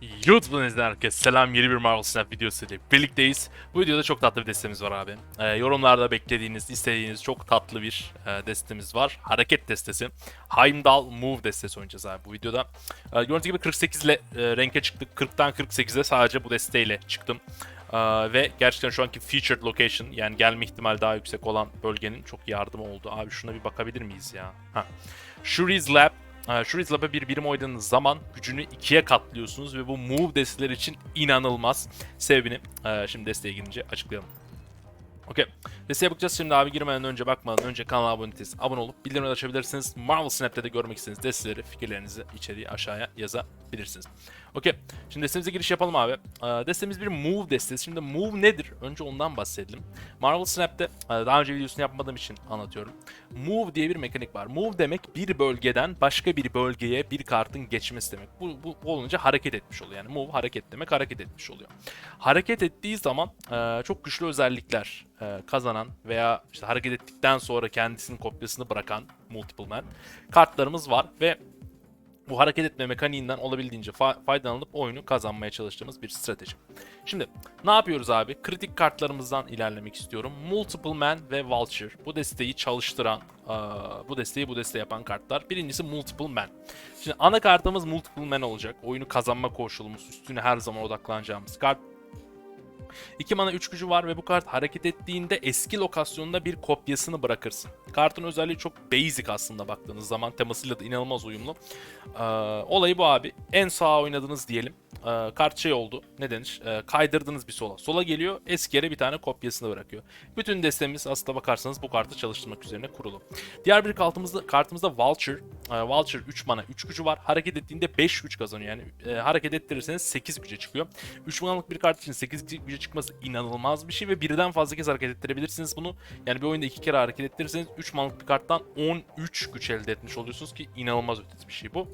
YouTube'dan izleyen herkese selam yeni bir Marvel Snap videosuyla birlikteyiz. Bu videoda çok tatlı bir destemiz var abi. Ee, yorumlarda beklediğiniz, istediğiniz çok tatlı bir e, destemiz var. Hareket destesi. Heimdall Move destesi oynayacağız abi bu videoda. Ee, gördüğünüz gibi 48 ile e, renke çıktık. 40'tan 48'e sadece bu desteğiyle çıktım. Ee, ve gerçekten şu anki featured location yani gelme ihtimali daha yüksek olan bölgenin çok yardımı oldu. Abi şuna bir bakabilir miyiz ya? Ha. Shuri's Lab ee, Shuri's Lab'a bir birim oynadığınız zaman gücünü ikiye katlıyorsunuz ve bu move desteler için inanılmaz. Sebebini e, şimdi desteğe girince açıklayalım. Okey. Desteğe bakacağız şimdi abi girmeden önce bakmadan önce kanala abone değilseniz abone olup bildirimleri açabilirsiniz. Marvel Snap'te de görmek istediğiniz desteleri, fikirlerinizi içeriye aşağıya yazabilirsiniz. Okey. Şimdi destemize giriş yapalım abi. Ee, destemiz bir move destesi. Şimdi move nedir? Önce ondan bahsedelim. Marvel Snap'te e, daha önce videosunu yapmadığım için anlatıyorum. Move diye bir mekanik var. Move demek bir bölgeden başka bir bölgeye bir kartın geçmesi demek. Bu, bu olunca hareket etmiş oluyor. Yani move hareket demek hareket etmiş oluyor. Hareket ettiği zaman e, çok güçlü özellikler e, kazanan veya işte hareket ettikten sonra kendisinin kopyasını bırakan multiple man kartlarımız var ve bu hareket etme mekaniğinden olabildiğince fa- faydalanıp oyunu kazanmaya çalıştığımız bir strateji. Şimdi ne yapıyoruz abi? Kritik kartlarımızdan ilerlemek istiyorum. Multiple Man ve Vulture. Bu desteği çalıştıran, bu desteği bu deste yapan kartlar. Birincisi Multiple Man. Şimdi ana kartımız Multiple Man olacak. Oyunu kazanma koşulumuz, üstüne her zaman odaklanacağımız kart. 2 mana 3 gücü var ve bu kart hareket ettiğinde eski lokasyonunda bir kopyasını bırakırsın. Kartın özelliği çok basic aslında baktığınız zaman temasıyla da inanılmaz uyumlu. Ee, olayı bu abi. En sağa oynadınız diyelim. Ee, kart şey oldu. Ne denir? Ee, kaydırdınız bir sola. Sola geliyor. Eski yere bir tane kopyasını bırakıyor. Bütün destemiz aslında bakarsanız bu kartı çalıştırmak üzerine kurulu. Diğer bir kartımızda, kartımızda Vulture. Ee, Vulture 3 mana 3 gücü var. Hareket ettiğinde 5 güç kazanıyor. Yani e, hareket ettirirseniz 8 güce çıkıyor. 3 manalık bir kart için 8 güce çıkması inanılmaz bir şey ve birden fazla kez hareket ettirebilirsiniz bunu. Yani bir oyunda 2 kere hareket ettirirseniz 3 manalık bir karttan 13 güç elde etmiş oluyorsunuz ki inanılmaz ötesi bir şey bu.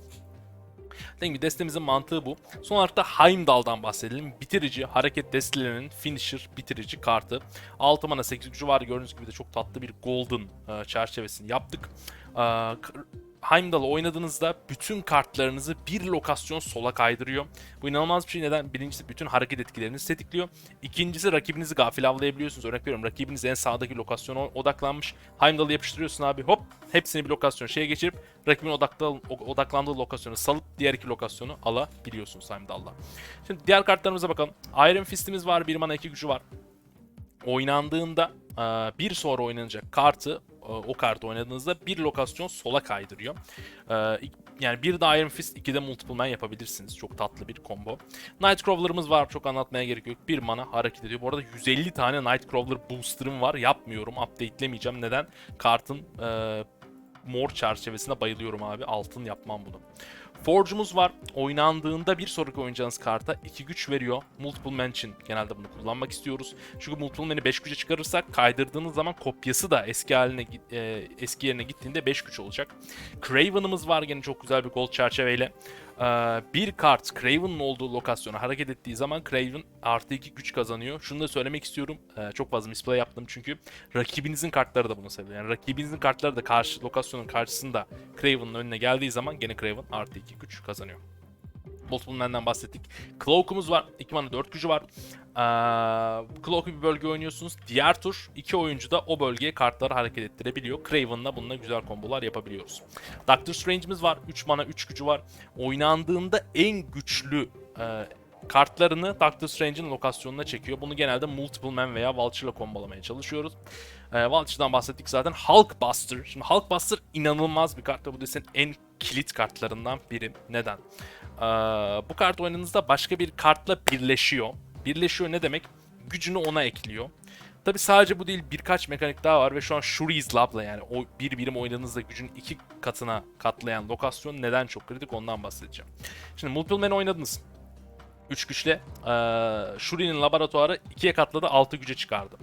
Dediğim gibi destemizin mantığı bu. Son olarak da Heimdall'dan bahsedelim. Bitirici, hareket destelerinin finisher bitirici kartı. 6 mana 8 gücü var. Gördüğünüz gibi de çok tatlı bir golden e, çerçevesini yaptık. Heimdall'ı oynadığınızda bütün kartlarınızı bir lokasyon sola kaydırıyor. Bu inanılmaz bir şey. Neden? Birincisi bütün hareket etkilerini tetikliyor. İkincisi rakibinizi gafil avlayabiliyorsunuz. Örnek veriyorum rakibiniz en sağdaki lokasyona odaklanmış. Heimdall'ı yapıştırıyorsun abi hop hepsini bir lokasyon şeye geçirip rakibin odaklı, odaklandığı lokasyonu salıp diğer iki lokasyonu alabiliyorsunuz Heimdall'la. Şimdi diğer kartlarımıza bakalım. Iron Fist'imiz var. Bir mana iki gücü var. Oynandığında bir sonra oynanacak kartı o kartı oynadığınızda bir lokasyon sola kaydırıyor. E, ik- Yani bir de Iron Fist, iki de Multiple Man yapabilirsiniz. Çok tatlı bir combo. Nightcrawler'ımız var. Çok anlatmaya gerek yok. Bir mana hareket ediyor. Bu arada 150 tane Nightcrawler booster'ım var. Yapmıyorum. Update'lemeyeceğim. Neden? Kartın e, mor çerçevesine bayılıyorum abi. Altın yapmam bunu. Forge'umuz var. Oynandığında bir sonraki oynayacağınız karta 2 güç veriyor. Multiple Man genelde bunu kullanmak istiyoruz. Çünkü Multiple Man'i 5 güce çıkarırsak kaydırdığınız zaman kopyası da eski haline e, eski yerine gittiğinde 5 güç olacak. Craven'ımız var gene çok güzel bir gold çerçeveyle. Ee, bir kart Craven'ın olduğu lokasyona hareket ettiği zaman Craven artı 2 güç kazanıyor. Şunu da söylemek istiyorum. Ee, çok fazla misplay yaptım çünkü rakibinizin kartları da bunu seviyor. Yani rakibinizin kartları da karşı lokasyonun karşısında Craven'ın önüne geldiği zaman gene Craven artı 2 güç kazanıyor. Multiple Man'den bahsettik. Cloak'umuz var. 2 mana 4 gücü var. Ee, Cloak'u bir bölge oynuyorsunuz. Diğer tur iki oyuncu da o bölgeye kartları hareket ettirebiliyor. Craven'la bununla güzel kombolar yapabiliyoruz. Doctor Strange'imiz var. 3 mana 3 gücü var. Oynandığında en güçlü e, kartlarını Doctor Strange'in lokasyonuna çekiyor. Bunu genelde Multiple Man veya Vulture'la kombolamaya çalışıyoruz. E, Vulture'dan bahsettik zaten. Hulkbuster. Şimdi Hulkbuster inanılmaz bir kart ve bu desenin en kilit kartlarından biri. Neden? Ee, bu kart oynadığınızda başka bir kartla birleşiyor. Birleşiyor ne demek? Gücünü ona ekliyor. Tabi sadece bu değil birkaç mekanik daha var ve şu an Shuri's Lab'la yani o bir birim oynadığınızda gücün iki katına katlayan lokasyon neden çok kritik ondan bahsedeceğim. Şimdi Multiple Man oynadınız. 3 güçle ee, Shuri'nin laboratuvarı ikiye katladı 6 güce çıkardı.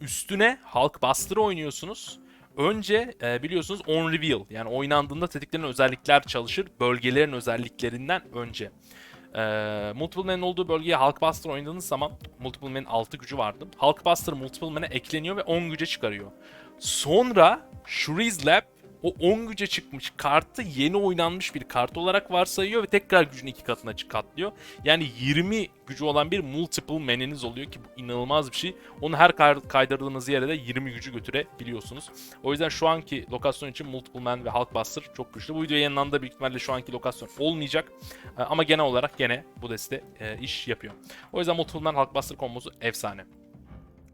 Üstüne Hulkbuster oynuyorsunuz. Önce e, biliyorsunuz on reveal yani oynandığında tetiklenen özellikler çalışır bölgelerin özelliklerinden önce. E, Multiple Man'in olduğu bölgeye Hulkbuster oynadığınız zaman Multiple Man'in 6 gücü vardı. Hulkbuster Multiple Man'e ekleniyor ve 10 güce çıkarıyor. Sonra Shuri's Lab o 10 güce çıkmış kartı yeni oynanmış bir kart olarak varsayıyor ve tekrar gücünü iki katına katlıyor. Yani 20 gücü olan bir multiple man'iniz oluyor ki bu inanılmaz bir şey. Onu her kay- kaydırdığınız yere de 20 gücü götürebiliyorsunuz. O yüzden şu anki lokasyon için multiple man ve Hulkbuster çok güçlü. Bu video yayınlandı büyük ihtimalle şu anki lokasyon olmayacak. Ee, Ama genel olarak gene bu deste e, iş yapıyor. O yüzden multiple man Hulkbuster kombosu efsane.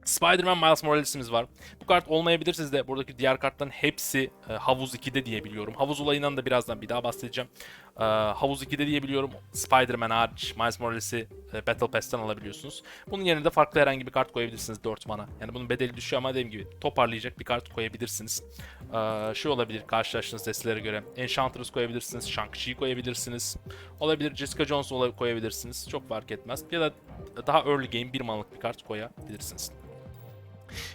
Spider-Man Miles Morales'imiz var. Bu kart olmayabilir sizde. Buradaki diğer kartların hepsi e, Havuz 2'de diyebiliyorum. Havuz olayından da birazdan bir daha bahsedeceğim. E, Havuz 2'de diyebiliyorum. Spider-Man hariç Miles Morales'i e, Battle Pass'ten alabiliyorsunuz. Bunun yerine de farklı herhangi bir kart koyabilirsiniz 4 mana. Yani bunun bedeli düşüyor ama dediğim gibi toparlayacak bir kart koyabilirsiniz. E, şu olabilir karşılaştığınız destelere göre. Enchantress koyabilirsiniz. Shang-Chi koyabilirsiniz. Olabilir Jessica Jones koyabilirsiniz. Çok fark etmez. Ya da daha early game bir manalık bir kart koyabilirsiniz.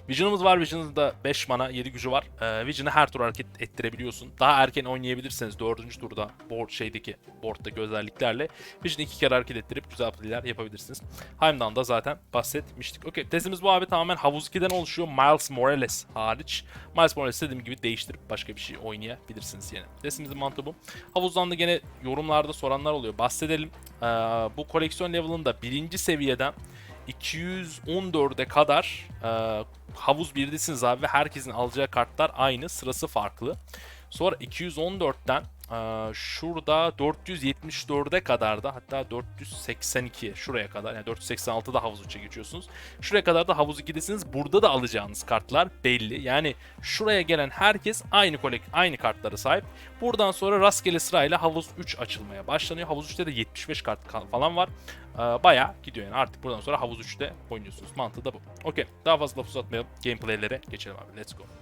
Vision'ımız var. Vision'ın da 5 mana 7 gücü var. Ee, Vision'ı her tur hareket ettirebiliyorsun. Daha erken oynayabilirseniz 4. turda board şeydeki board'daki özelliklerle Vision'ı iki kere hareket ettirip güzel play'ler yapabilirsiniz. Heimdall'dan da zaten bahsetmiştik. Okey testimiz bu abi tamamen Havuz 2'den oluşuyor. Miles Morales hariç. Miles Morales dediğim gibi değiştirip başka bir şey oynayabilirsiniz yine. Testimizin mantığı bu. Havuzdan da gene yorumlarda soranlar oluyor. Bahsedelim. Ee, bu koleksiyon level'ında birinci seviyeden 214'e kadar e, havuz birdesiniz abi ve herkesin alacağı kartlar aynı sırası farklı. Sonra 214'ten e, şurada 474'e kadar da hatta 482 şuraya kadar yani 486'da havuz 3'e geçiyorsunuz. Şuraya kadar da havuz 2'desiniz. Burada da alacağınız kartlar belli. Yani şuraya gelen herkes aynı kolek aynı kartlara sahip. Buradan sonra rastgele sırayla havuz 3 açılmaya başlanıyor. Havuz 3'te de 75 kart falan var. Ee, bayağı gidiyor yani artık buradan sonra havuz 3'te oynuyorsunuz. Mantığı da bu. Okey daha fazla uzatmayalım. Gameplaylere geçelim abi. Let's go.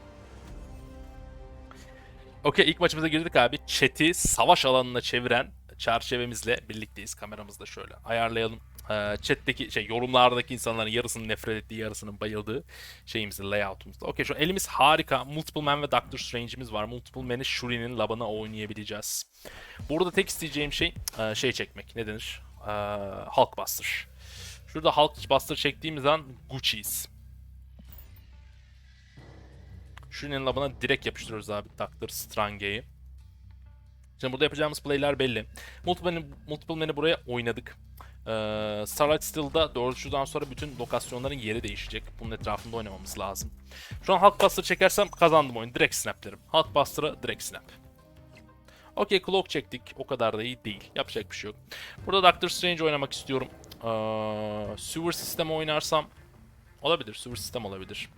Okey ilk maçımıza girdik abi. Chat'i savaş alanına çeviren çerçevemizle birlikteyiz. Kameramızı da şöyle ayarlayalım. Ee, chat'teki şey yorumlardaki insanların yarısının nefret ettiği yarısının bayıldığı şeyimizde layout'umuzda. Okey şu elimiz harika. Multiple Man ve Doctor Strange'imiz var. Multiple Man'i Shuri'nin labana oynayabileceğiz. Burada tek isteyeceğim şey e, şey çekmek. Ne denir? Ee, Hulkbuster. Şurada Hulkbuster çektiğimiz an Gucci'yiz. Şunun labına direkt yapıştırıyoruz abi Dr. Strange'yi. Şimdi burada yapacağımız play'ler belli. Multiple Man'i, Multiple Man'i buraya oynadık. Ee, Starlight Steel'da doğrultudan sonra bütün lokasyonların yeri değişecek. Bunun etrafında oynamamız lazım. Şu an Hulkbuster çekersem kazandım oyunu. Direkt snaplerim. Hulkbuster'a direkt snap. Okey clock çektik. O kadar da iyi değil. Yapacak bir şey yok. Burada Doctor Strange oynamak istiyorum. Ee, sewer sistemi oynarsam olabilir. Sewer sistem olabilir.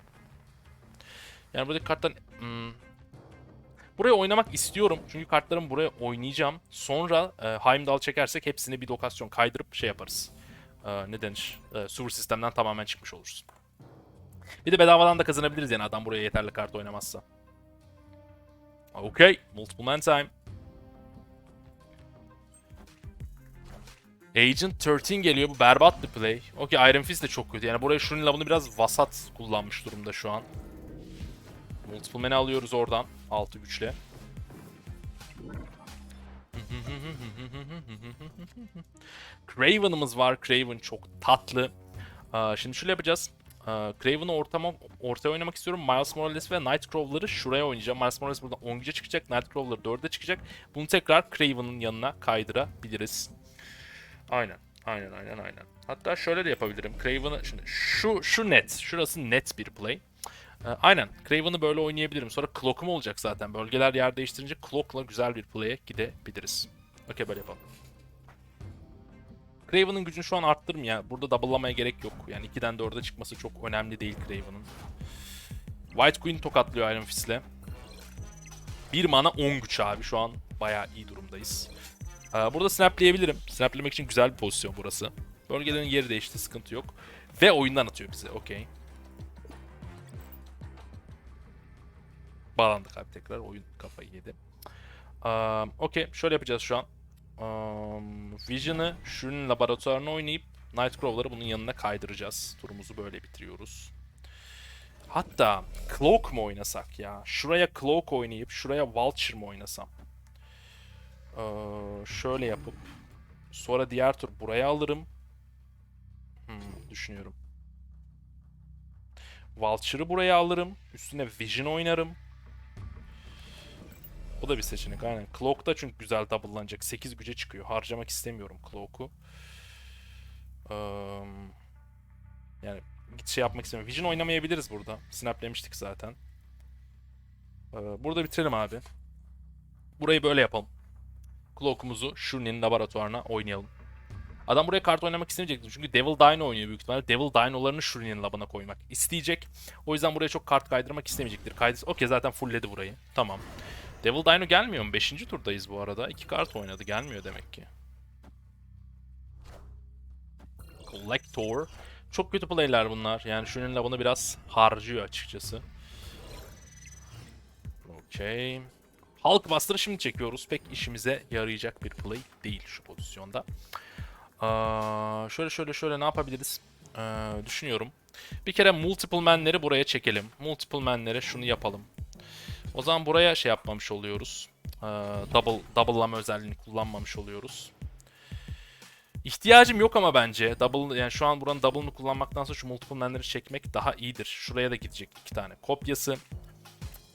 Yani buradaki karttan hmm, buraya oynamak istiyorum. Çünkü kartlarımı buraya oynayacağım. Sonra e, Heimdall çekersek hepsini bir lokasyon kaydırıp şey yaparız. E, ne denir? E, sewer sistemden tamamen çıkmış oluruz. Bir de bedavadan da kazanabiliriz yani adam buraya yeterli kart oynamazsa. Okay. Multiple man time. Agent 13 geliyor. Bu berbat bir play. Okey Iron Fist de çok kötü. Yani buraya Shuri'nin bunu biraz vasat kullanmış durumda şu an. Multiple Man'i alıyoruz oradan. 6 güçle. Craven'ımız var. Craven çok tatlı. Aa, şimdi şöyle yapacağız. Aa, Craven'ı ortama, ortaya oynamak istiyorum. Miles Morales ve Nightcrawler'ı şuraya oynayacağım. Miles Morales buradan 10 güce çıkacak. Nightcrawler 4'e çıkacak. Bunu tekrar Craven'ın yanına kaydırabiliriz. Aynen. Aynen aynen aynen. Hatta şöyle de yapabilirim. Craven'ı şimdi şu şu net. Şurası net bir play. Ee, aynen. Craven'ı böyle oynayabilirim. Sonra Clock'um olacak zaten. Bölgeler yer değiştirince Clock'la güzel bir play'e gidebiliriz. Okey böyle yapalım. Craven'ın gücünü şu an arttırım. Burada double'lamaya gerek yok. Yani 2'den 4'e çıkması çok önemli değil Craven'ın. White Queen tokatlıyor Iron Fist'le. 1 mana 10 güç abi. Şu an bayağı iyi durumdayız. Ee, burada snapleyebilirim. Snaplemek için güzel bir pozisyon burası. Bölgelerin yeri değişti. Sıkıntı yok. Ve oyundan atıyor bize. Okey. Bağlandık abi tekrar. Oyun kafayı yedi. Um, Okey. Şöyle yapacağız şu an. Um, Vision'ı şunun laboratuvarına oynayıp Nightcrawler'ı bunun yanına kaydıracağız. Turumuzu böyle bitiriyoruz. Hatta Cloak mu oynasak ya? Şuraya Cloak oynayıp şuraya Vulture mu oynasam? Ee, şöyle yapıp sonra diğer tur buraya alırım. Hmm, düşünüyorum. Vulture'ı buraya alırım. Üstüne Vision oynarım. O da bir seçenek aynen. Cloak da çünkü güzel double'lanacak. 8 güce çıkıyor. Harcamak istemiyorum Cloak'u. Eee, yani git şey yapmak istemiyorum. Vision oynamayabiliriz burada. Snaplemiştik zaten. Eee, burada bitirelim abi. Burayı böyle yapalım. Cloak'umuzu Shuri'nin laboratuvarına oynayalım. Adam buraya kart oynamak istemeyecektir. Çünkü Devil Dino oynuyor büyük ihtimalle. Devil Dino'larını Shuri'nin labına koymak isteyecek. O yüzden buraya çok kart kaydırmak istemeyecektir. Kaydı... Okey zaten fullledi burayı. Tamam. Devil Dino gelmiyor mu? 5. turdayız bu arada. 2 kart oynadı. Gelmiyor demek ki. Collector. Çok kötü play'ler bunlar. Yani Shuri'nin labını biraz harcıyor açıkçası. Okey. Hulkbuster'ı şimdi çekiyoruz. Pek işimize yarayacak bir play değil şu pozisyonda. Aa, şöyle şöyle şöyle ne yapabiliriz? Ee, düşünüyorum. Bir kere multiple man'leri buraya çekelim. Multiple man'lere şunu yapalım. O zaman buraya şey yapmamış oluyoruz. Ee, double double'lama özelliğini kullanmamış oluyoruz. İhtiyacım yok ama bence. Double yani şu an buranın double'ını kullanmaktansa şu multiple man'leri çekmek daha iyidir. Şuraya da gidecek iki tane kopyası.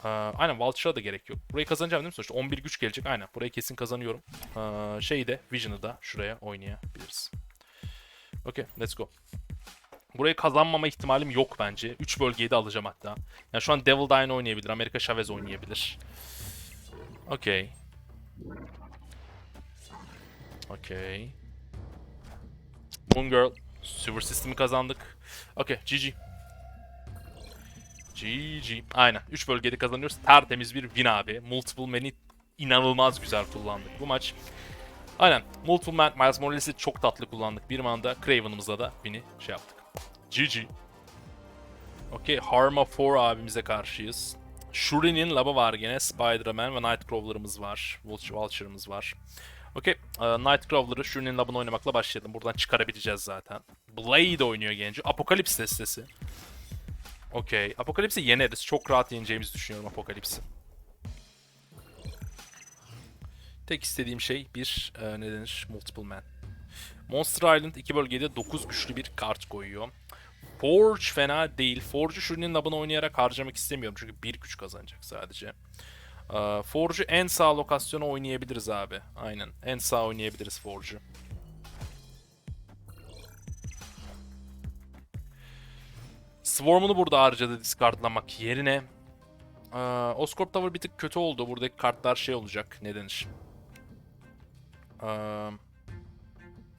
Ee, aynen Vulture'a da gerek yok. Burayı kazanacağım değil mi sonuçta? 11 güç gelecek. Aynen. Burayı kesin kazanıyorum. Ee, şeyi de Vision'ı da şuraya oynayabiliriz. Okey. Let's go. Burayı kazanmama ihtimalim yok bence. 3 bölgeyi de alacağım hatta. Yani şu an Devil Dino oynayabilir. Amerika Chavez oynayabilir. Okey. Okey. Moon Girl. Super System'i kazandık. Okey. GG. GG. Aynen. 3 bölgede kazanıyoruz. Tertemiz bir win abi. Multiple Man'i inanılmaz güzel kullandık bu maç. Aynen. Multiple Man, Miles Morales'i çok tatlı kullandık. Bir manda Craven'ımızla da win'i şey yaptık. GG. Okey. Harma 4 abimize karşıyız. Shuri'nin labı var gene. Spider-Man ve Nightcrawler'ımız var. Vulture- Vulture'ımız var. Okey. Ee, Nightcrawler'ı Shuri'nin labını oynamakla başlayalım. Buradan çıkarabileceğiz zaten. Blade oynuyor genci. Apokalips destesi. Okey. Apokalips'i yeneriz. Çok rahat yeneceğimizi düşünüyorum Apokalips'i. Tek istediğim şey bir e, ne denir? Multiple Man. Monster Island iki bölgede 9 güçlü bir kart koyuyor. Forge fena değil. Forge'u Shuri'nin labını oynayarak harcamak istemiyorum. Çünkü bir güç kazanacak sadece. Ee, Forge'u en sağ lokasyona oynayabiliriz abi. Aynen. En sağ oynayabiliriz Forge'u. Swarm'unu burada harcadı discardlamak yerine. Ee, Oscorp Tower bir tık kötü oldu. Buradaki kartlar şey olacak. Ne denir? Ee,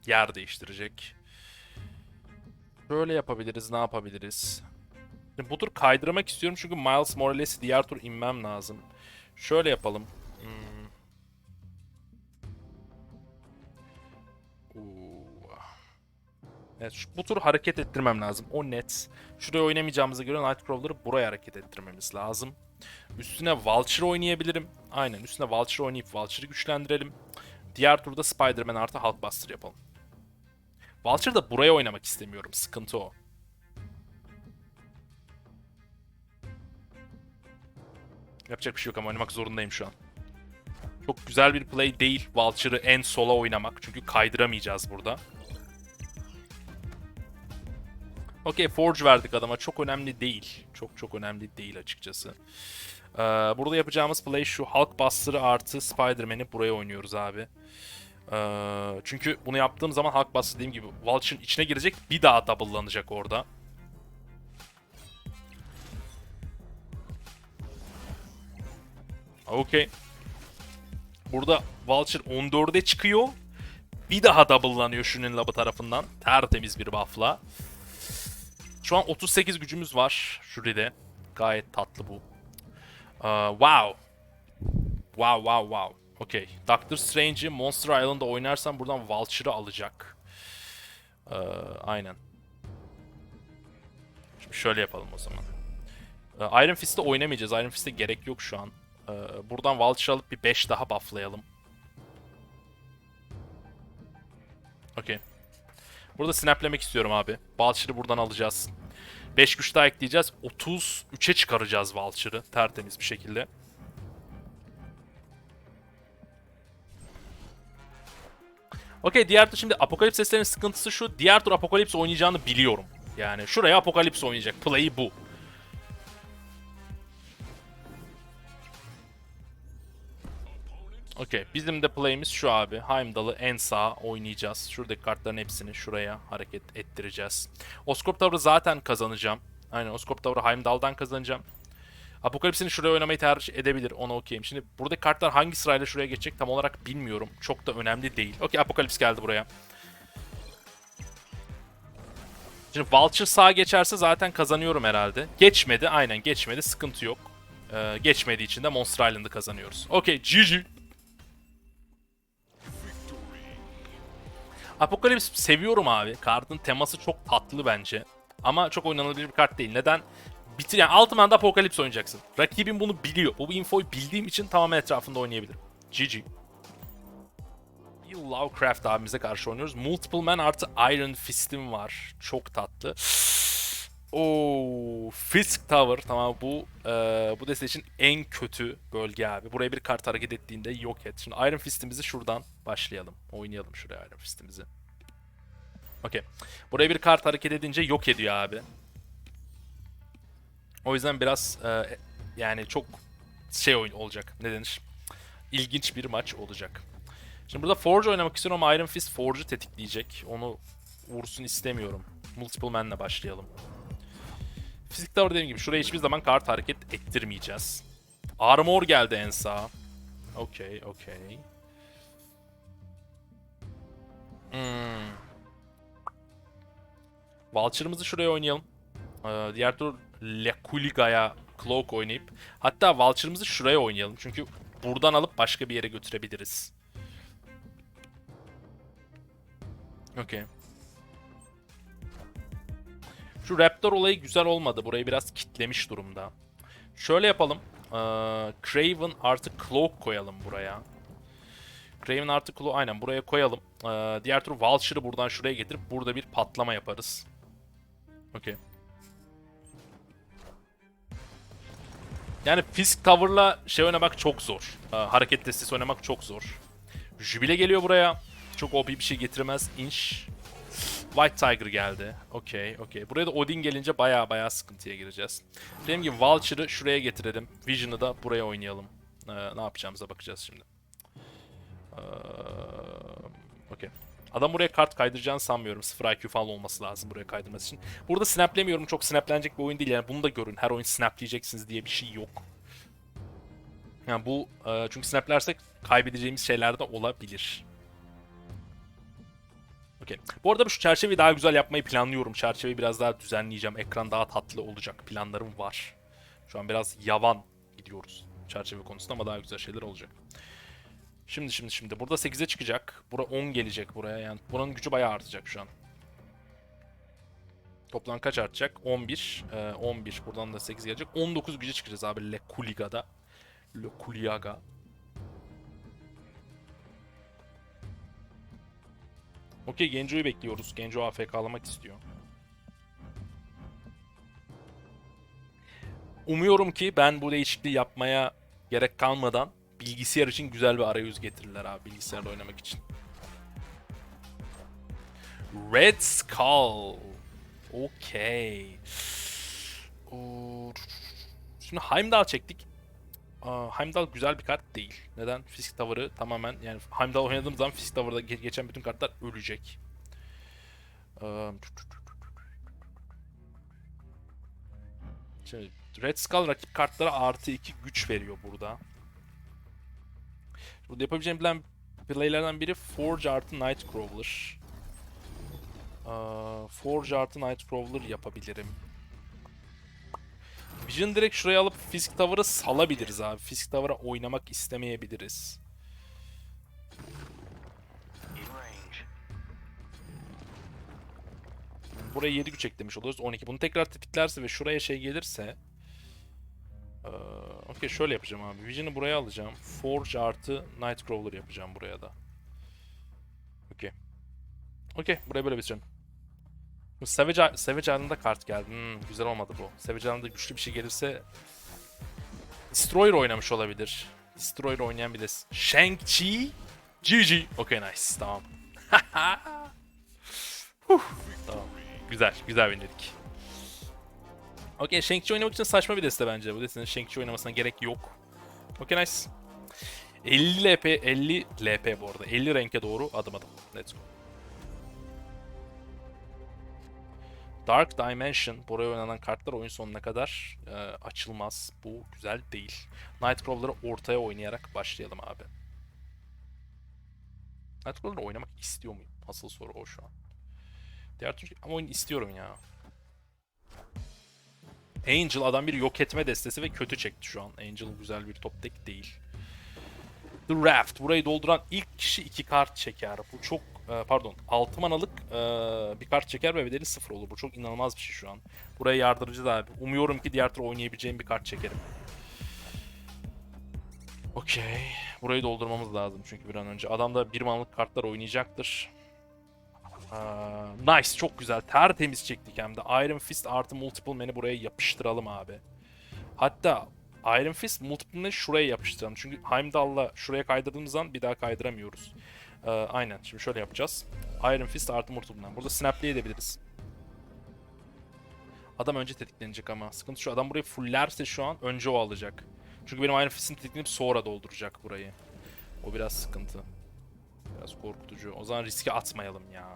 yer değiştirecek. Böyle yapabiliriz. Ne yapabiliriz? Şimdi bu tur kaydırmak istiyorum çünkü Miles Morales'i diğer tur inmem lazım. Şöyle yapalım. Hmm. Evet, şu, bu tur hareket ettirmem lazım. O net. Şuraya oynamayacağımıza göre Nightcrawler'ı buraya hareket ettirmemiz lazım. Üstüne Vulture oynayabilirim. Aynen üstüne Vulture oynayıp Vulture'ı güçlendirelim. Diğer turda Spider-Man artı Hulkbuster yapalım. Vulture da buraya oynamak istemiyorum. Sıkıntı o. Yapacak bir şey yok ama oynamak zorundayım şu an. Çok güzel bir play değil Vulture'ı en sola oynamak. Çünkü kaydıramayacağız burada. Okey Forge verdik adama. Çok önemli değil. Çok çok önemli değil açıkçası. Ee, burada yapacağımız play şu. Hulkbuster'ı artı Spider-Man'i buraya oynuyoruz abi. Ee, çünkü bunu yaptığım zaman Hulkbuster dediğim gibi Vulture'ın içine girecek. Bir daha double'lanacak orada. Okey. Burada Vulture 14'e çıkıyor. Bir daha double'lanıyor şunun labı tarafından. Tertemiz bir buff'la. Şu an 38 gücümüz var Shuri'de. Gayet tatlı bu. Ee, wow. Wow wow wow. Okey. Doctor Strange'i Monster Island'da oynarsam buradan Vulture'ı alacak. Ee, aynen. Şimdi şöyle yapalım o zaman. Ee, Iron Fist'te oynamayacağız. Iron Fist'te gerek yok şu an. Ee, buradan Vulture alıp bir 5 daha bufflayalım. Okey. Burada snaplemek istiyorum abi. Vulture'ı buradan alacağız. 5 güç daha ekleyeceğiz. 33'e çıkaracağız Vulture'ı tertemiz bir şekilde. Okey diğer tur şimdi Apokalips seslerinin sıkıntısı şu. Diğer tur Apokalips oynayacağını biliyorum. Yani şuraya Apokalips oynayacak. Play'i bu. Okey. Bizim de play'imiz şu abi. Heimdall'ı en sağa oynayacağız. Şuradaki kartların hepsini şuraya hareket ettireceğiz. Oscorp Tower'ı zaten kazanacağım. Aynen Oscorp Tower'ı Heimdall'dan kazanacağım. Apokalipsini şuraya oynamayı tercih edebilir. Ona okeyim. Şimdi buradaki kartlar hangi sırayla şuraya geçecek tam olarak bilmiyorum. Çok da önemli değil. Okey Apokalips geldi buraya. Şimdi Vulture sağa geçerse zaten kazanıyorum herhalde. Geçmedi. Aynen geçmedi. Sıkıntı yok. Ee, geçmediği için de Monster Island'ı kazanıyoruz. Okey GG. Apokalips seviyorum abi. Kartın teması çok tatlı bence. Ama çok oynanabilir bir kart değil. Neden? Bitir yani Altman'da Apokalips oynayacaksın. Rakibin bunu biliyor. Bu infoyu bildiğim için tamamen etrafında oynayabilirim. GG. Lovecraft abimize karşı oynuyoruz. Multiple Man artı Iron Fist'im var. Çok tatlı. Oo, Fisk Tower tamam bu e, bu deste için en kötü bölge abi. Buraya bir kart hareket ettiğinde yok et. Şimdi Iron Fist'imizi şuradan başlayalım. Oynayalım şuraya Iron Fist'imizi. Okey. Buraya bir kart hareket edince yok ediyor abi. O yüzden biraz e, yani çok şey oyun olacak. Ne denir? İlginç bir maç olacak. Şimdi burada Forge oynamak istiyorum ama Iron Fist Forge'u tetikleyecek. Onu vursun istemiyorum. Multiple Man'le başlayalım. Fizik Tower dediğim gibi şuraya hiçbir zaman kart hareket ettirmeyeceğiz. Armor geldi en sağa. Okey, okey. Hmm. Vulture'ımızı şuraya oynayalım. Ee, diğer tur Lekuliga'ya Cloak oynayıp hatta Vulture'ımızı şuraya oynayalım. Çünkü buradan alıp başka bir yere götürebiliriz. Okey. Şu Raptor olayı güzel olmadı. Burayı biraz kitlemiş durumda. Şöyle yapalım. Ee, Craven artı Cloak koyalım buraya. Craven artı Cloak aynen buraya koyalım. Ee, diğer tur Vulture'ı buradan şuraya getirip burada bir patlama yaparız. Okey. Yani Fisk Tower'la şey oynamak çok zor. Ee, hareket destesi oynamak çok zor. Jubile geliyor buraya. Çok OP bir şey getiremez. Inch. White Tiger geldi. Okey, okey. Buraya da Odin gelince baya baya sıkıntıya gireceğiz. Dediğim gibi Vulture'ı şuraya getirelim. Vision'ı da buraya oynayalım. Ee, ne yapacağımıza bakacağız şimdi. Ee, okey. Adam buraya kart kaydıracağını sanmıyorum. 0 IQ falan olması lazım buraya kaydırması için. Burada snaplemiyorum. Çok snaplenecek bir oyun değil. Yani bunu da görün. Her oyun snapleyeceksiniz diye bir şey yok. Yani bu e, çünkü snaplersek kaybedeceğimiz şeyler de olabilir. Okey. Bu arada şu çerçeveyi daha güzel yapmayı planlıyorum. Çerçeveyi biraz daha düzenleyeceğim. Ekran daha tatlı olacak. Planlarım var. Şu an biraz yavan gidiyoruz çerçeve konusunda ama daha güzel şeyler olacak. Şimdi şimdi şimdi. Burada 8'e çıkacak. Bura 10 gelecek buraya. Yani buranın gücü bayağı artacak şu an. Toplam kaç artacak? 11. Ee, 11. Buradan da 8 gelecek. 19 güce çıkacağız abi Le Kuliga'da. Le Kuliaga. Okey Genjo'yu bekliyoruz. Genjo AFK'lamak istiyor. Umuyorum ki ben bu değişikliği yapmaya gerek kalmadan bilgisayar için güzel bir arayüz getirirler abi bilgisayarda oynamak için. Red Skull. Okey. Şimdi Heimdall çektik. Aa, Heimdall güzel bir kart değil. Neden? Fisk Tower'ı tamamen yani Heimdall oynadığım zaman Fisk ge- geçen bütün kartlar ölecek. Ee, Şimdi Red Skull rakip kartlara artı 2 güç veriyor burada. Burada yapabileceğim plan playlerden biri Forge artı Nightcrawler. Ee, Forge artı Nightcrawler yapabilirim. Vision direkt şuraya alıp Fisk Tower'ı salabiliriz abi. Fisk Tower'a oynamak istemeyebiliriz. Buraya 7 güç eklemiş oluruz. 12. Bunu tekrar tetiklerse ve şuraya şey gelirse... Ee, Okey şöyle yapacağım abi. Vision'ı buraya alacağım. Forge artı Nightcrawler yapacağım buraya da. Okey. Okey buraya böyle bitireceğim. Savage, Savage Island'da kart geldi. Hmm, güzel olmadı bu. Savage Island'da güçlü bir şey gelirse... Destroyer oynamış olabilir. Destroyer oynayan bir de... Shang-Chi GG. Okey nice. Tamam. Huh, tamam. Güzel. Güzel winledik. Okey Shang-Chi oynamak için saçma bir deste bence. Bu destenin Shang-Chi oynamasına gerek yok. Okey nice. 50 LP, 50 LP bu arada. 50 renke doğru adım adım. Let's go. Dark Dimension. Buraya oynanan kartlar oyun sonuna kadar e, açılmaz. Bu güzel değil. Nightcrawler'ı ortaya oynayarak başlayalım abi. Nightcrawler'ı oynamak istiyor muyum? Asıl soru o şu an. Diğer türlü ama oyun istiyorum ya. Angel adam bir yok etme destesi ve kötü çekti şu an. Angel güzel bir top deck değil. The Raft. Burayı dolduran ilk kişi iki kart çeker. Bu çok e, pardon 6 manalık e, bir kart çeker ve bedeli 0 olur. Bu çok inanılmaz bir şey şu an. Buraya yardırıcı da abi. Umuyorum ki diğer tur oynayabileceğim bir kart çekerim. Okey. Burayı doldurmamız lazım çünkü bir an önce. Adam da bir manalık kartlar oynayacaktır. Nice. Çok güzel. Tertemiz çektik hem de. Iron Fist artı Multiple Man'i buraya yapıştıralım abi. Hatta Iron Fist Multiple Man'i şuraya yapıştıralım. Çünkü Heimdall'la şuraya kaydırdığımız zaman bir daha kaydıramıyoruz. Ee, aynen. Şimdi şöyle yapacağız. Iron Fist artı Multiple Man. Burada snapleyebiliriz. Adam önce tetiklenecek ama. Sıkıntı şu. Adam burayı fullerse şu an önce o alacak. Çünkü benim Iron Fist'im tetiklenip sonra dolduracak burayı. O biraz sıkıntı. Biraz korkutucu. O zaman riske atmayalım ya.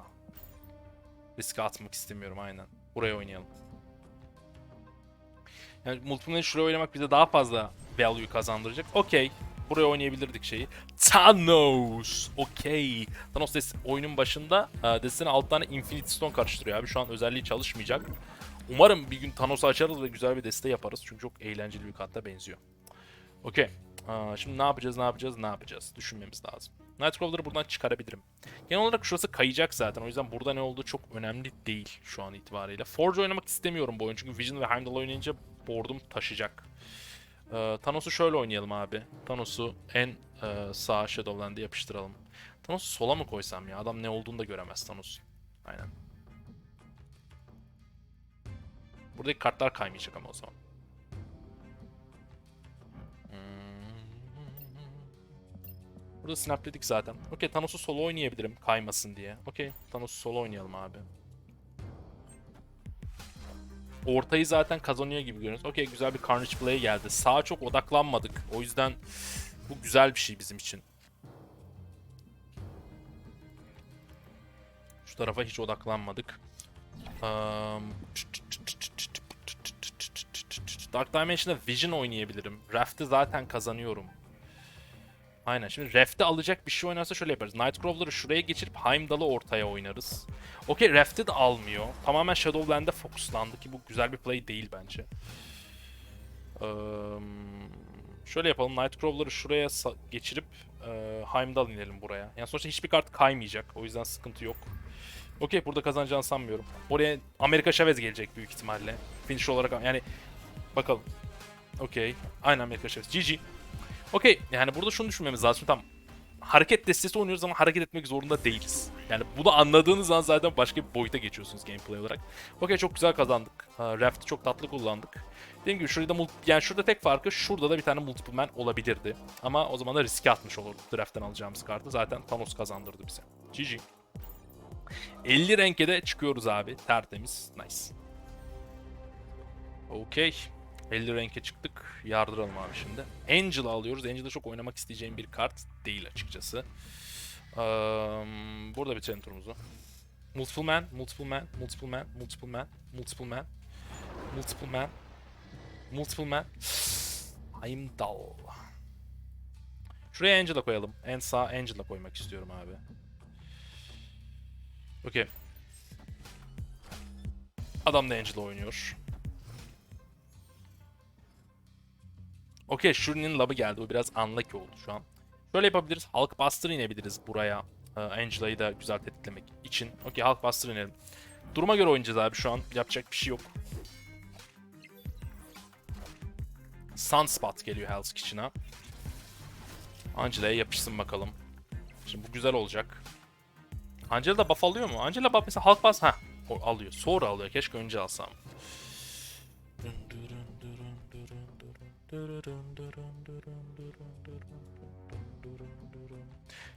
Riske atmak istemiyorum aynen. Buraya oynayalım. Yani multiplayer'ı şuraya oynamak bize daha fazla value kazandıracak. Okey. Buraya oynayabilirdik şeyi. Thanos. Okey. Thanos des- oyunun başında e, destesine 6 tane Infinity Stone karıştırıyor abi. Şu an özelliği çalışmayacak. Umarım bir gün Thanos'u açarız ve güzel bir deste yaparız. Çünkü çok eğlenceli bir karta benziyor. Okey. Aa, Şimdi ne yapacağız, ne yapacağız, ne yapacağız? Düşünmemiz lazım. Nightcrawler'ı buradan çıkarabilirim. Genel olarak şurası kayacak zaten. O yüzden burada ne olduğu çok önemli değil şu an itibariyle. Forge oynamak istemiyorum bu oyun. Çünkü Vision ve Heimdall oynayınca board'um taşıyacak. Ee, Thanos'u şöyle oynayalım abi. Thanos'u en e, sağ Shadowland'e yapıştıralım. Thanos'u sola mı koysam ya? Adam ne olduğunu da göremez Thanos'un. Aynen. Buradaki kartlar kaymayacak ama o zaman. Burada snapledik zaten. Okey Thanos'u solo oynayabilirim kaymasın diye. Okey Thanos'u solo oynayalım abi. Ortayı zaten kazanıyor gibi görünüyoruz. Okey güzel bir Carnage play geldi. Sağa çok odaklanmadık. O yüzden bu güzel bir şey bizim için. Şu tarafa hiç odaklanmadık. Um, Dark Dimension'da Vision oynayabilirim. Raft'ı zaten kazanıyorum. Aynen. Şimdi Ref'te alacak bir şey oynarsa şöyle yaparız. Nightcrawler'ı şuraya geçirip Heimdall'ı ortaya oynarız. Okey Ref'te de almıyor. Tamamen Shadowland'e fokuslandı ki bu güzel bir play değil bence. Eee, şöyle yapalım. Nightcrawler'ı şuraya geçirip eee Heimdall inelim buraya. Yani sonuçta hiçbir kart kaymayacak. O yüzden sıkıntı yok. Okey burada kazanacağını sanmıyorum. Oraya Amerika Chavez gelecek büyük ihtimalle. Finish olarak yani bakalım. Okey. Aynen Amerika Chavez. GG. Okey yani burada şunu düşünmemiz lazım. Tam hareket destesi oynuyoruz ama hareket etmek zorunda değiliz. Yani bunu anladığınız zaman zaten başka bir boyuta geçiyorsunuz gameplay olarak. Okey çok güzel kazandık. Ha, Raft'ı çok tatlı kullandık. Dediğim gibi şurada multi, yani şurada tek farkı şurada da bir tane multiple man olabilirdi. Ama o zaman da riske atmış olurduk draft'tan alacağımız kartı. Zaten Thanos kazandırdı bize. GG. 50 renke de çıkıyoruz abi. Tertemiz. Nice. Okey. 50 renke çıktık. Yardıralım abi şimdi. Angel'ı alıyoruz. Angel'da çok oynamak isteyeceğim bir kart değil açıkçası. Eee, burada bitirelim turumuzu. Multiple man, multiple man, multiple man, multiple man, multiple man, multiple man, multiple man. Heimdall. Şuraya Angel'a koyalım. En sağ Angel'a koymak istiyorum abi. Okey. Adam da Angel'la oynuyor. Okey Shuri'nin labı geldi. O biraz unlucky oldu şu an. Şöyle yapabiliriz. Hulk Buster inebiliriz buraya. Ee, Angela'yı da güzel tetiklemek için. Okey Hulk Buster inelim. Duruma göre oynayacağız abi şu an. Yapacak bir şey yok. Sunspot geliyor Hell's Kitchen'a. Angela'ya yapışsın bakalım. Şimdi bu güzel olacak. Angela da buff alıyor mu? Angela buff mesela Hulk Buster... Heh, o alıyor. Sonra alıyor. Keşke önce alsam.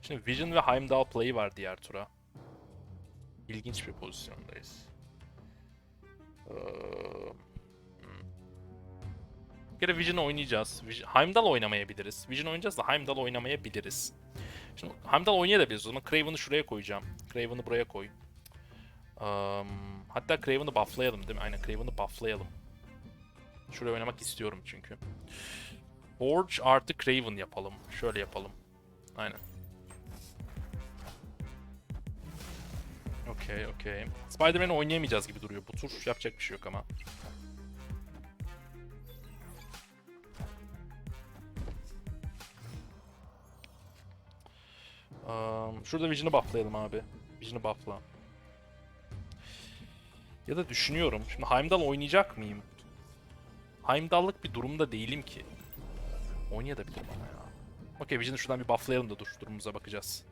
Şimdi Vision ve Heimdall play'i var diğer tura. İlginç bir pozisyondayız. Ee, hmm. Bir kere Vision'ı oynayacağız. Vision, Heimdall oynamayabiliriz. Vision oynayacağız da Heimdall oynamayabiliriz. Şimdi Heimdall oynayabiliriz. O zaman Craven'ı şuraya koyacağım. Craven'ı buraya koy. Um, hatta Craven'ı bufflayalım değil mi? Aynen Craven'ı bufflayalım. Şuraya oynamak istiyorum çünkü. Forge artı Craven yapalım. Şöyle yapalım. Aynen. Okey, okey. Spider-Man'i oynayamayacağız gibi duruyor. Bu tur yapacak bir şey yok ama. Um, şurada Vision'ı bufflayalım abi. Vision'ı buffla. Ya da düşünüyorum. Şimdi Heimdall oynayacak mıyım? Heimdall'lık bir durumda değilim ki. Oynayabilirim ama ya. Okey Vision'ı şuradan bir bufflayalım da dur. Durumumuza bakacağız.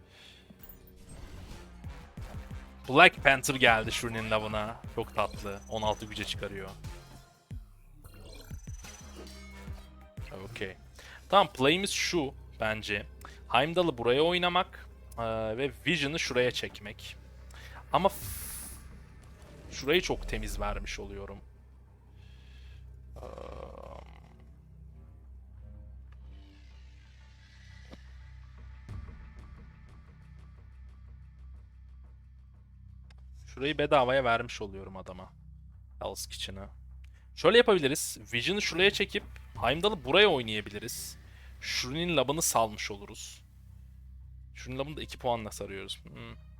Black Panther geldi Shuri'nin lavına. Çok tatlı. 16 güce çıkarıyor. Okey. Tamam play'imiz şu bence. Heimdall'ı buraya oynamak ve Vision'ı şuraya çekmek. Ama şurayı çok temiz vermiş oluyorum. Eee, Şurayı bedavaya vermiş oluyorum adama. Hell's Kitchen'ı. Şöyle yapabiliriz. Vision'ı şuraya çekip Heimdall'ı buraya oynayabiliriz. Shuri'nin labını salmış oluruz. Shuri'nin labını da 2 puanla sarıyoruz. Hmm.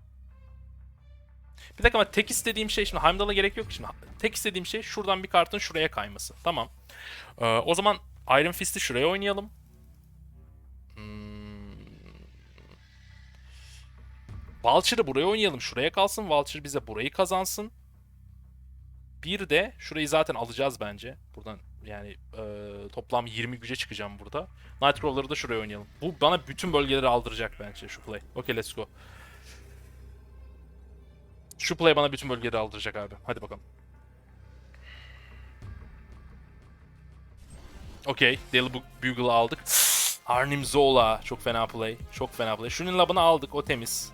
Bir dakika ama tek istediğim şey şimdi Heimdall'a gerek yok. Şimdi tek istediğim şey şuradan bir kartın şuraya kayması. Tamam. Ee, o zaman Iron Fist'i şuraya oynayalım. Hmm. Vulture'ı buraya oynayalım. Şuraya kalsın. Vulture bize burayı kazansın. Bir de şurayı zaten alacağız bence. Buradan yani e, toplam 20 güce çıkacağım burada. Nightcrawler'ı da şuraya oynayalım. Bu bana bütün bölgeleri aldıracak bence şu play. Okay let's go. Şu play bana bütün bölgeleri aldıracak abi. Hadi bakalım. Okey. Daily Bu- Bugle'ı aldık. Arnim Zola. Çok fena play. Çok fena play. Şunun labını aldık. O temiz.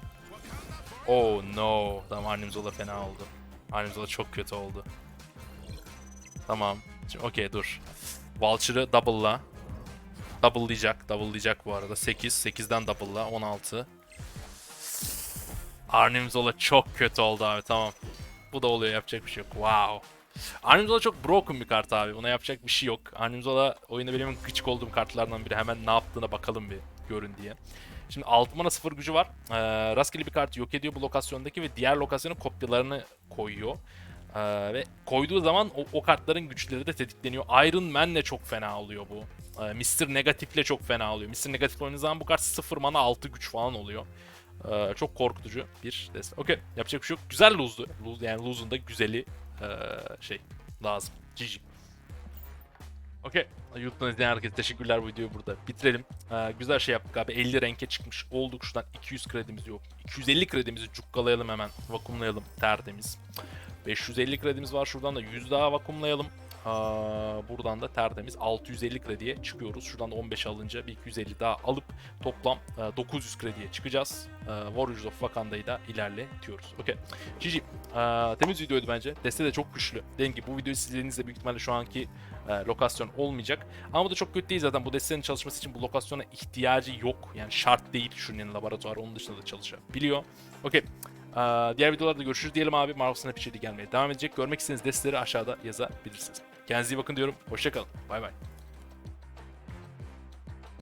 Oh no. Tamam Arnim Zola fena oldu. Arnim Zola çok kötü oldu. Tamam. Şimdi okey dur. Vulture'ı double'la. Double'layacak. Double'layacak bu arada. 8. 8'den double'la. 16. Arnim Zola çok kötü oldu abi. Tamam. Bu da oluyor. Yapacak bir şey yok. Wow. Arnim Zola çok broken bir kart abi. Buna yapacak bir şey yok. Arnim Zola oyunda benim gıcık olduğum kartlardan biri. Hemen ne yaptığına bakalım bir görün diye. Şimdi 6 mana 0 gücü var. Ee, rastgele bir kartı yok ediyor bu lokasyondaki ve diğer lokasyonun kopyalarını koyuyor. Ee, ve koyduğu zaman o, o kartların güçleri de tetikleniyor. Iron Man'le çok fena oluyor bu. Ee, Mr. Negatif'le çok fena oluyor. Mr. Negatif oynadığı zaman bu kart 0 mana 6 güç falan oluyor. Ee, çok korkutucu bir destek. Okey yapacak bir şey yok. Güzel lose'du. Lose, yani lose'un da güzeli ee, şey lazım. GG. Okey. YouTube'dan izleyen herkese teşekkürler bu videoyu burada bitirelim. Ee, güzel şey yaptık abi. 50 renke çıkmış olduk. Şuradan 200 kredimiz yok. 250 kredimizi cukkalayalım hemen. Vakumlayalım. Tertemiz. 550 kredimiz var. Şuradan da 100 daha vakumlayalım. Aa, buradan da tertemiz 650 krediye çıkıyoruz. Şuradan da 15 alınca bir 250 daha alıp toplam e, 900 krediye çıkacağız. E, Warriors of Wakanda'yı da ilerletiyoruz. Okey. GG. E, temiz videoydu bence. Deste de çok güçlü. Dediğim gibi bu videoyu sizlerinizde büyük ihtimalle şu anki e, lokasyon olmayacak. Ama bu da çok kötü değil zaten. Bu destenin çalışması için bu lokasyona ihtiyacı yok. Yani şart değil şunun laboratuvarı. Onun dışında da çalışabiliyor. Okey. Ee, diğer videolarda görüşürüz diyelim abi. Marvel Snap içeriği gelmeye devam edecek. Görmek istediğiniz desteleri aşağıda yazabilirsiniz. Kendinize iyi bakın diyorum. Hoşçakalın. Bay bay.